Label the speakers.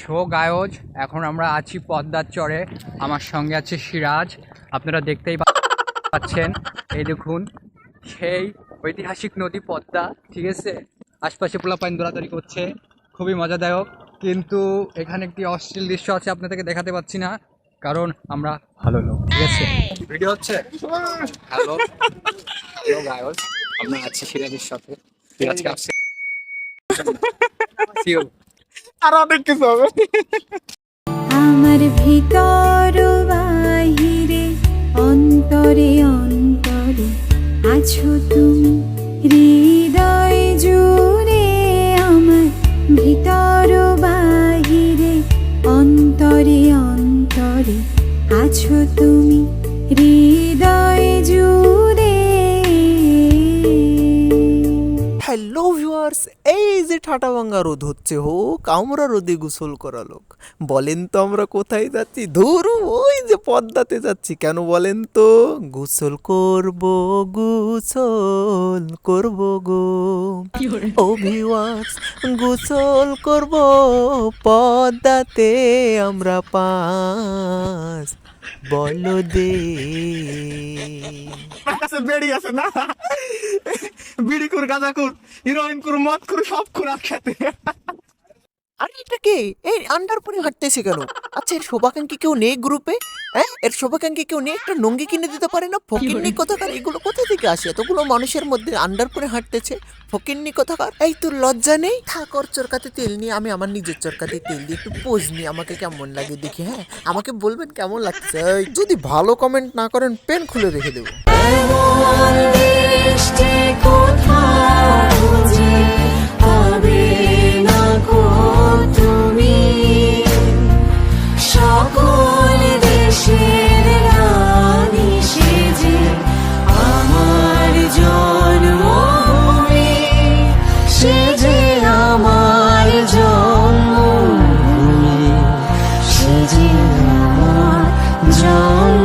Speaker 1: Show গায়জ এখন আমরা আছি পদ্মার চরে। আমার সঙ্গে আছে সিরাজ আপনারা দেখতেই পাচ্ছেন। এই দেখুন সেই ঐতিহাসিক নদী পদ্মা ঠিক আছে? আশপাশে পোলাপাইন দৌড়াদৌড়ি করছে খুবই মজাদায়ক। কিন্তু এখানে একটি অশ্লীল দৃশ্য আছে আপনাদেরকে দেখাতে পাচ্ছি না কারণ আমরা ভালো লোক ঠিক আছে? ভিডিও হচ্ছে? হ্যালো? Hello guys. আমরা আছি সিরাজের সাথে। সিরাজকে আসছে.
Speaker 2: আর অনেক কিছু হবে।
Speaker 3: আমার ভিতর বাহিরে, অন্তরে অন্তরে আছো তুমি। হৃদয় জুড়ে আমার ভিতর বাহিরে, অন্তরে অন্তরে আছো তুমি। হৃদয় জুড়ে
Speaker 2: যে ঠাটাভাঙ্গা রোদ হচ্ছে হোক আমরা রোদে গোসল করা লোক। বলেন তো আমরা কোথায় যাচ্ছি? ধরু ওই যে পদ্মাতে যাচ্ছি। কেন বলেন তো? গোসল করব গোসল করব গো। ও ভিউয়ার্স গোসল করব পদ্মাতে আমরা পাঁচ বলো দে।
Speaker 4: বেড়ি আছে না? বিড়ি কুর গাঁজা কুর হিরোইন কুর মদ কুর সব কুর খেতে
Speaker 2: আরে এটা কে? এই আন্ডার পরে হাঁটতেছে কেন? আচ্ছা এর শোভাকাঙ্ক্ষী কেউ নেই গ্রুপে হ্যাঁ এর শোভাকাঙ্ক্ষী কেউ নেই একটা নঙ্গি কিনে দিতে পারে না? ফকিন্নি কোথাকার? এগুলো কোথা থেকে আসে? এতগুলো মানুষের মধ্যে আন্ডার পরে হাঁটতেছে। ফকিন্নি কোথাকার? এই তোর লজ্জা নেই? থাক ওর চরকাতে তেল নিয়ে আমি আমার নিজের চরকাতে তেল দিয়ে একটু পোজ নিয়ে আমাকে কেমন লাগে দেখি হ্যাঁ? আমাকে বলবেন কেমন লাগছে? যদি ভালো কমেন্ট না করেন পেন খুলে রেখে দেবো।
Speaker 3: 就